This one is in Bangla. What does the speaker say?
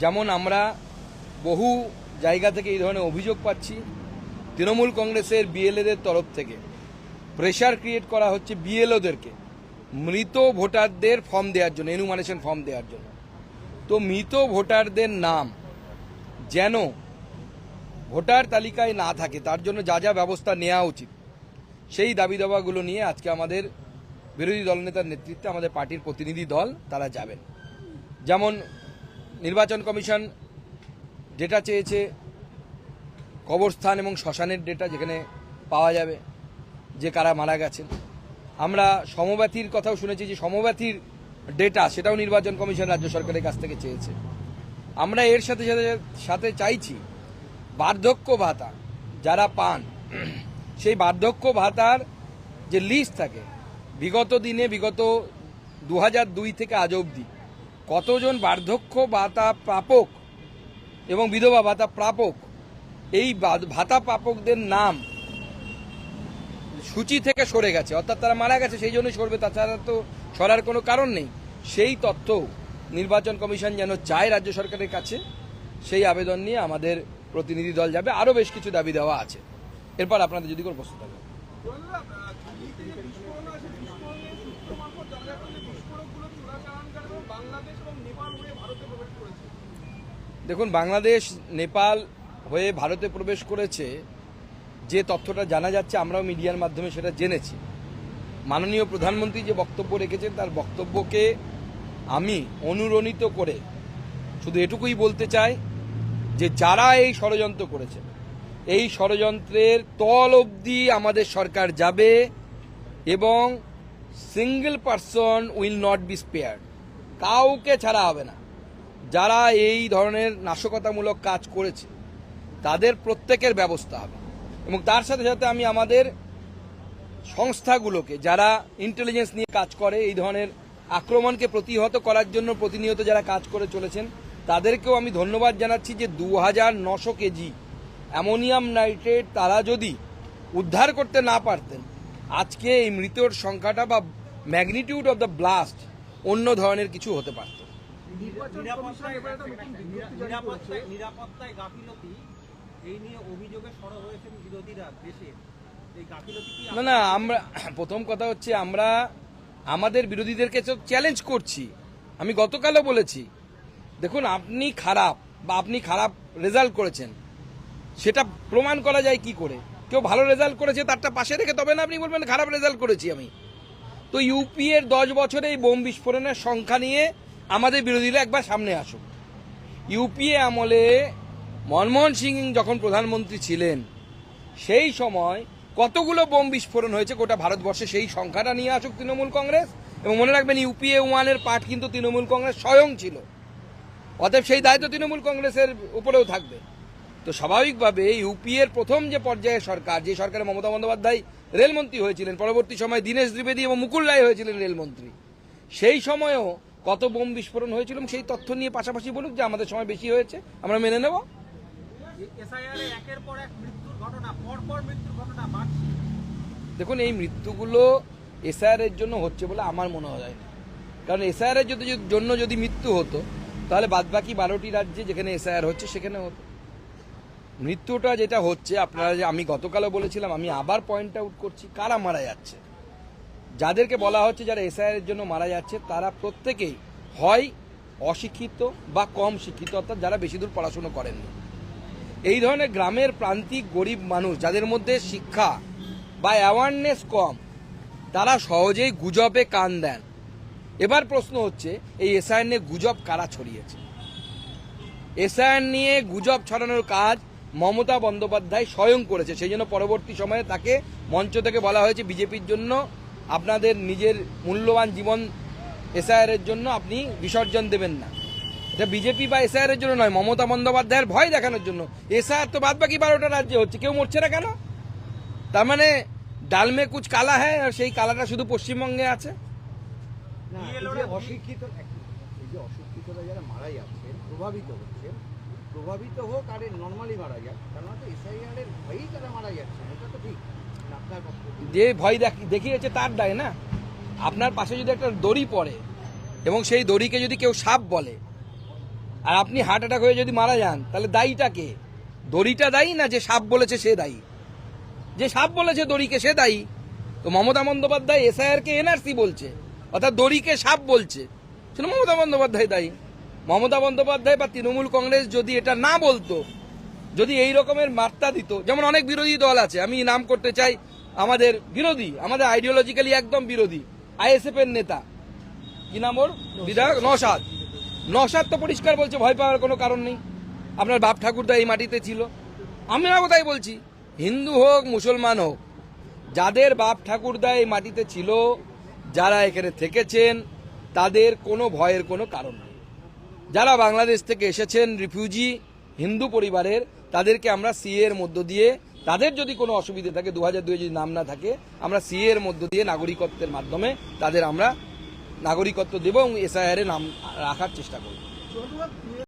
যেমন আমরা বহু জায়গা থেকে এই ধরনের অভিযোগ পাচ্ছি, তৃণমূল কংগ্রেসের বিএলএদের তরফ থেকে। প্রেশার ক্রিয়েট করা হচ্ছে বিএলওদেরকে, মৃত ভোটারদের ফর্ম দেওয়ার জন্য এনুমানেশন ফর্ম দেওয়ার জন্য। তো মৃত ভোটারদের নাম যেন ভোটার তালিকায় না থাকে, তার জন্য যা যা ব্যবস্থা নেওয়া উচিত, সেই দাবি দাবাগুলো নিয়ে আজকে আমাদের বিরোধী দলনেতার নেতৃত্বে আমাদের পার্টির প্রতিনিধি দল, তারা যাবেন। যেমন নির্বাচন কমিশন ডেটা চেয়েছে, কবরস্থান এবং শ্মশানের ডেটা যেখানে পাওয়া যাবে, যে কারা মারা গেছেন। আমরা সমব্যথীর কথাও শুনেছি যে সমব্যথীর ডেটা সেটাও নির্বাচন কমিশন রাজ্য সরকারের কাছ থেকে চেয়েছে। আমরা এর সাথে সাথে সাথে চাইছি বার্ধক্য ভাতা যারা পান, সেই বার্ধক্য ভাতার যে লিস্ট থাকে, বিগত দিনে, বিগত দু থেকে আজ অবধি কতজন বার্ধক্য ভাতা প্রাপক এবং বিধবা ভাতা প্রাপক, এই ভাতা প্রাপকদের নাম সূচি থেকে সরে গেছে, অর্থাৎ তারা মারা গেছে, সেই জন্য সরবে, তাছাড়া তো সরার কোনো কারণ নেই। সেই তথ্য নির্বাচন কমিশন যেন চায় রাজ্য সরকারের কাছে, সেই আবেদন নিয়ে আমাদের প্রতিনিধি দল যাবে। আরও বেশ কিছু দাবি দেওয়া আছে। এরপর আপনাদের যদি কোনো প্রশ্ন থাকে। দেখুন, বাংলাদেশ, নেপাল হয়ে ভারতে প্রবেশ করেছে, যে তথ্যটা জানা যাচ্ছে, আমরাও মিডিয়ার মাধ্যমে সেটা জেনেছি। মাননীয় প্রধানমন্ত্রী যে বক্তব্য রেখেছেন, তার বক্তব্যকে আমি অনুরণিত করে শুধু এটুকুই বলতে চাই যে যারা এই ষড়যন্ত্র করেছে এই ষড়যন্ত্রের তল অবধি আমাদের সরকার যাবে এবং single person will not be spare কাউকে ছাড়া হবে না। যারা এই ধরনের নাশকতামূলক কাজ করেছে, তাদের প্রত্যেকের ব্যবস্থা হবে। এবং তার সাথে সাথে আমি আমাদের সংস্থাগুলোকে, যারা ইন্টেলিজেন্স নিয়ে কাজ করে, এই ধরনের আক্রমণকে প্রতিহত করার জন্য প্রতিনিয়ত যারা কাজ করে চলেছেন, তাদেরকেও আমি ধন্যবাদ জানাচ্ছি যে দু হাজার নশো কেজি অ্যামোনিয়াম নাইট্রেট তারা যদি উদ্ধার করতে না পারতেন, আজকে এই মৃতর সংখ্যাটা বা ম্যাগনিটিউড অফ দ্য ব্লাস্ট অন্য ধরনের কিছু হতে পারত। নিরাপত্তায় নিরাপত্তায় নিরাপত্তায় গাফিলতি এই নিয়ে অভিযোগে সরব হয়েছেন বিরোধীরা দেশের এই গাফিলতি কি না না আমরা প্রথম কথা হচ্ছে আমরা আমাদের বিরোধীদেরকে চ্যালেঞ্জ করছি। আমি গতকালও বলেছি। দেখুন আপনি খারাপ বা আপনি খারাপ রেজাল্ট করেছেন। সেটা প্রমাণ করা যায় কি করে? কেউ ভালো রেজাল্ট করেছে তারটা পাশে রেখে তবে না আপনি বলবেন খারাপ রেজাল্ট করেছি আমি। তো ইউপি এর দশ বছরে এই বোম বিস্ফোরণের সংখ্যা নিয়ে আমাদের বিরোধীরা একবার সামনে আসুক। ইউপিএ আমলে মনমোহন সিং যখন প্রধানমন্ত্রী ছিলেন, সেই সময় কতগুলো বোম বিস্ফোরণ হয়েছে গোটা ভারতবর্ষে সেই সংখ্যাটা নিয়ে আসুক তৃণমূল কংগ্রেস। এবং মনে রাখবেন ইউপিএ ওয়ানের পার্ট কিন্তু তৃণমূল কংগ্রেস স্বয়ং ছিল। অতএব সেই দায়িত্ব তৃণমূল কংগ্রেসের উপরেও থাকবে। তো স্বাভাবিকভাবে ইউপিএর প্রথম যে পর্যায়ের সরকার, যে সরকারে মমতা বন্দ্যোপাধ্যায় রেলমন্ত্রী হয়েছিলেন। পরবর্তী সময় দীনেশ দ্বিবেদী এবং মুকুল রায় হয়েছিলেন রেলমন্ত্রী। সেই সময়েও কত বোম বিস্ফোরণ হয়েছিল সেই তথ্য নিয়ে পাশাপাশি বলুক যে আমাদের সময় বেশি হয়েছে আমরা মেনে নেব? এসআইআর একের পর এক মৃত্যুর ঘটনা পর পর মৃত্যুর ঘটনা বাড়ছে। দেখুন এই মৃত্যুগুলো এসআইআর এর জন্য হচ্ছে বলে আমার মনে হয় না। কারণ এসআইআর এর জন্য যদি মৃত্যু হতো তাহলে বাদবাকি বারোটি রাজ্যে যেখানে এসআইআর হচ্ছে সেখানে হতো। মৃত্যুটা যেটা হচ্ছে, আপনারা যে আমি গতকালও বলেছিলাম, আমি আবার পয়েন্ট আউট করছি, কারা মারা যাচ্ছে? যাদেরকে বলা হচ্ছে যারা এসআইআর এর জন্য মারা যাচ্ছে, তারা প্রত্যেকেই হয় অশিক্ষিত বা কম শিক্ষিত, অর্থাৎ যারা বেশি দূর পড়াশুনো করেননি। এই ধরনের গ্রামের প্রান্তিক গরিব মানুষ, যাদের মধ্যে শিক্ষা বা অ্যাওয়ারনেস কম, তারা সহজেই গুজবে কান দেন। এবার প্রশ্ন হচ্ছে, এই এসআইআর নিয়ে গুজব কারা ছড়িয়েছে? এসআইআর নিয়ে গুজব ছড়ানোর কাজ মমতা বন্দ্যোপাধ্যায় স্বয়ং করেছে। সেই জন্য পরবর্তী সময়ে তাকে মঞ্চ থেকে বলা হয়েছে বিজেপির জন্য আপনাদের নিজের মূল্যবান জীবন এসআইআর এর জন্য আপনি বিসর্জন দেবেন না। এটা বিজেপি বা এসআইআর এর জন্য নয়, মমতা বন্দ্যোপাধ্যায়ের ভয় দেখানোর জন্য। এসআইআর তো বাদ বাকি বারোটা রাজ্যে হচ্ছে, কেউ মরছে না কেন? তার মানে ডালমে কুচ কালা হ্যাঁ আর সেই কালাটা শুধু পশ্চিমবঙ্গে আছে? অশিক্ষিত অশিক্ষিতরা যারা প্রভাবিত হচ্ছেন প্রভাবিত হোক আরে নর্মালি মারা যাক, কেননা তো এসআইআর এর ভয়েই তারা মারা যাচ্ছেন এটা তো ঠিক। যে ভয় দেখ- দেখিয়েছে তার দায় না। আপনার পাশে যদি একটা দড়ি পড়ে, এবং সেই দড়িকে যদি কেউ সাপ বলে, আর আপনি হার্ট অ্যাটাক হয়ে যদি মারা যান, তাহলে দায়ীটা কে? দড়িটা দায়ী না যে সাপ বলেছে সে দায়ী? যে সাপ বলেছে দড়িকে সে দায়ী? তো মমতা বন্দ্যোপাধ্যায় এসআইআর কে এনআরসি বলছে, অর্থাৎ দড়িকে সাপ বলছে, সেটা মমতা বন্দ্যোপাধ্যায় দায়ী। মমতা বন্দ্যোপাধ্যায় বা তৃণমূল কংগ্রেস যদি এটা না বলতো যদি এই রকমের বার্তা দিত যেমন অনেক বিরোধী দল আছে আমি নাম করতে চাই আমাদের বিরোধী আমাদের আইডিওলজিক্যালি একদম বিরোধী আইএসএফ এর নেতা। কি নাম ওর? বিধায়ক? নসাদ নসাদ তো পরিষ্কার বলছে ভয় পাওয়ার কোনো কারণ নেই। আপনার বাপ ঠাকুরদা এই মাটিতে ছিল। আমি না কোথায় বলছি হিন্দু হোক মুসলমান হোক যাদের বাপ ঠাকুরদা এই মাটিতে ছিল যারা এখানে থেকেছেন তাদের কোনো ভয়ের কোনো কারণ নেই। যারা বাংলাদেশ থেকে এসেছেন রিফিউজি, হিন্দু পরিবারের, তাদেরকে আমরা সিএ এর মধ্য দিয়ে, তাদের যদি কোনো অসুবিধা থাকে দু হাজার যদি নাম না থাকে, আমরা সিএ এর মধ্য দিয়ে নাগরিকত্বের মাধ্যমে তাদের আমরা নাগরিকত্ব দেব এবং এসআইআর এ নাম রাখার চেষ্টা করব।